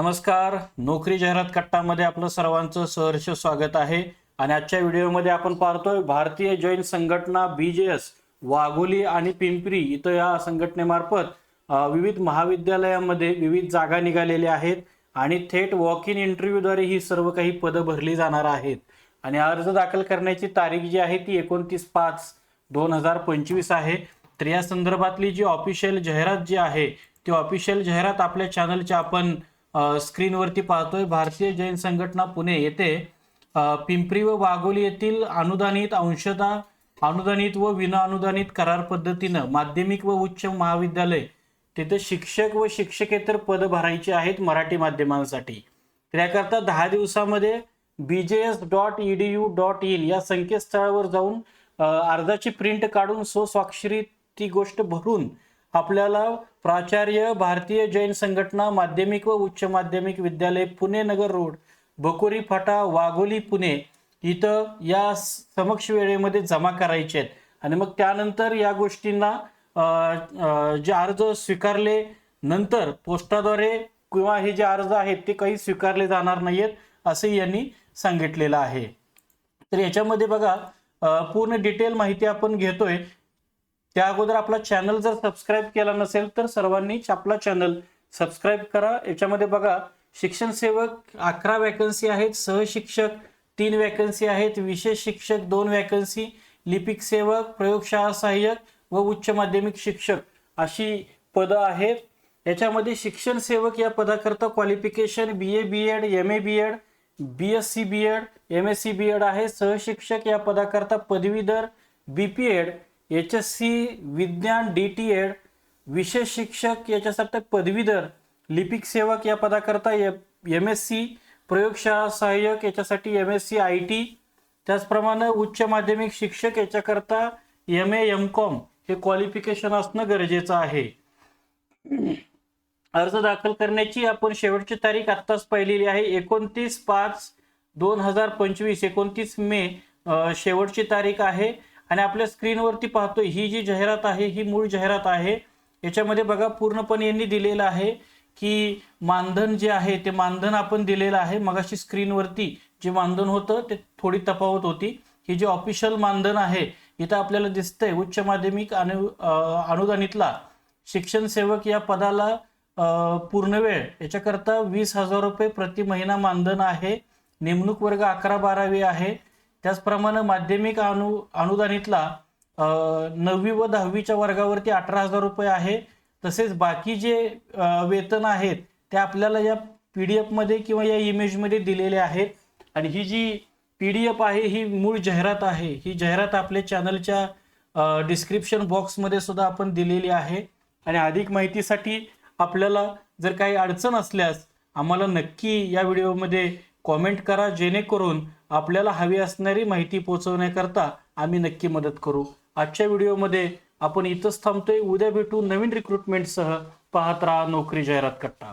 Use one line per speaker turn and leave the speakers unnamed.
नमस्कार. नोकरी जाहिरात कट्टामध्ये आपलं सर्वांचं सहर्ष स्वागत आहे. आणि आजच्या व्हिडिओमध्ये आपण पाहतोय भारतीय जैन संघटना बी जे एस वाघोली आणि पिंपरी इथं या संघटनेमार्फत विविध महाविद्यालयामध्ये विविध जागा निघालेल्या आहेत. आणि थेट वॉक इन इंटरव्ह्यूद्वारे ही सर्व काही पदं भरली जाणार आहेत. आणि अर्ज दाखल करण्याची तारीख जी आहे ती एकोणतीस पाच दोन हजार पंचवीस आहे. तर या संदर्भातली जी ऑफिशियल जाहिरात जी आहे ती ऑफिशियल जाहिरात आपल्या चॅनलच्या आपण स्क्रीनवरती पाहतोय भारतीय जैन संघटना पुणे येथे पिंपरी व वाघोली येथील अनुदानित अंशतः अनुदानित व विना अनुदानित करार पद्धतीनं माध्यमिक व उच्च महाविद्यालय तिथे शिक्षक व शिक्षकेतर पद भरायची आहेत मराठी माध्यमांसाठी. त्याकरता दहा दिवसामध्ये B J S dot E D U dot in या संकेतस्थळावर जाऊन अर्जाची प्रिंट काढून स्वस्वाक्षरी ती गोष्ट भरून आपल्याला प्राचार्य भारतीय जैन संघटना माध्यमिक व उच्च माध्यमिक विद्यालय पुणे नगर रोड बकोरी फाटा वाघोली पुणे इथं या समक्ष वेळेमध्ये जमा करायचे आहेत. आणि मग त्यानंतर या गोष्टींना जे अर्ज स्वीकारले नंतर पोस्टाद्वारे किंवा हे जे अर्ज आहेत ते काही स्वीकारले जाणार नाहीयेत असे यांनी सांगितलेलं आहे. तर याच्यामध्ये बघा पूर्ण डिटेल माहिती आपण घेतोय. त्या अगोदर आपला चॅनल जर सबस्क्राईब केला नसेल तर सर्वांनीच आपला चॅनल सबस्क्राईब करा. याच्यामध्ये बघा शिक्षण सेवक अकरा वॅकन्सी आहेत सहशिक्षक तीन वॅकन्सी आहेत विशेष शिक्षक दोन वॅकन्सी लिपिक सेवक प्रयोगशाळा सहाय्यक व उच्च माध्यमिक शिक्षक अशी पदं आहेत. याच्यामध्ये शिक्षण सेवक या पदाकरता qualification B A B Ed M A B Ed B S C B Ed M S C B Ed आहे. सहशिक्षक या पदाकरता पदवीधर B P Ed H S C विज्ञान डी टी एड विशेष शिक्षक याच्यासाठी पदवीधर लिपिक सेवक या पदाकरता एम एस सी प्रयोगशाळा सहाय्यक याच्यासाठी M S C I T त्याचप्रमाणे उच्च माध्यमिक शिक्षक याच्याकरता एम ए एम कॉम हे क्वालिफिकेशन असणं गरजेचं आहे. अर्ज दाखल करण्याची आपण शेवटची तारीख आत्ताच पाहिलेली आहे एकोणतीस पाच दोन हजार पंचवीस एकोणतीस मे शेवटची तारीख आहे. आणि आपल्या स्क्रीनवरती पाहतोय ही जी जाहिरात आहे ही मूळ जाहिरात आहे याच्यामध्ये बघा पूर्णपणे यांनी दिलेलं आहे की मानधन जे आहे ते मानधन आपण दिलेलं आहे. मगाशी स्क्रीनवरती जे मानधन होतं ते थोडी तफावत होती. ही जे ऑफिशियल मानधन आहे इथं आपल्याला दिसतंय उच्च माध्यमिक अनु अनुदानितला शिक्षण सेवक या पदाला पूर्णवेळ पूर्ण वेळ याच्याकरता वीस हजार रुपये प्रति महिना मानधन आहे. नेमणूक वर्ग अकरा बारावी आहे. त्याचप्रमाणे माध्यमिक अनु अनुदानितला नववी व दहावीच्या वर्गावरती अठरा हजार रुपये आहे. तसेच बाकी जे वेतन आहेत ते आपल्याला या पी डी एफमध्ये किंवा या इमेजमध्ये दिलेले आहेत. आणि ही जी पी डी एफ आहे ही मूळ जाहिरात आहे. ही जाहिरात आपल्या चॅनलच्या डिस्क्रिप्शन बॉक्समध्ये सुद्धा आपण दिलेली आहे. आणि अधिक माहितीसाठी आपल्याला जर काही अडचण असल्यास आम्हाला नक्की या व्हिडिओमध्ये कॉमेंट करा. जेणेकरून आपल्याला हवी असणारी माहिती पोहोचवण्याकरता आम्ही नक्की मदत करू. आजच्या व्हिडिओमध्ये आपण इथंच थांबतोय. उद्या भेटू नवीन रिक्रुटमेंटसह पाहत राहा नोकरी जाहिरात कट्टा.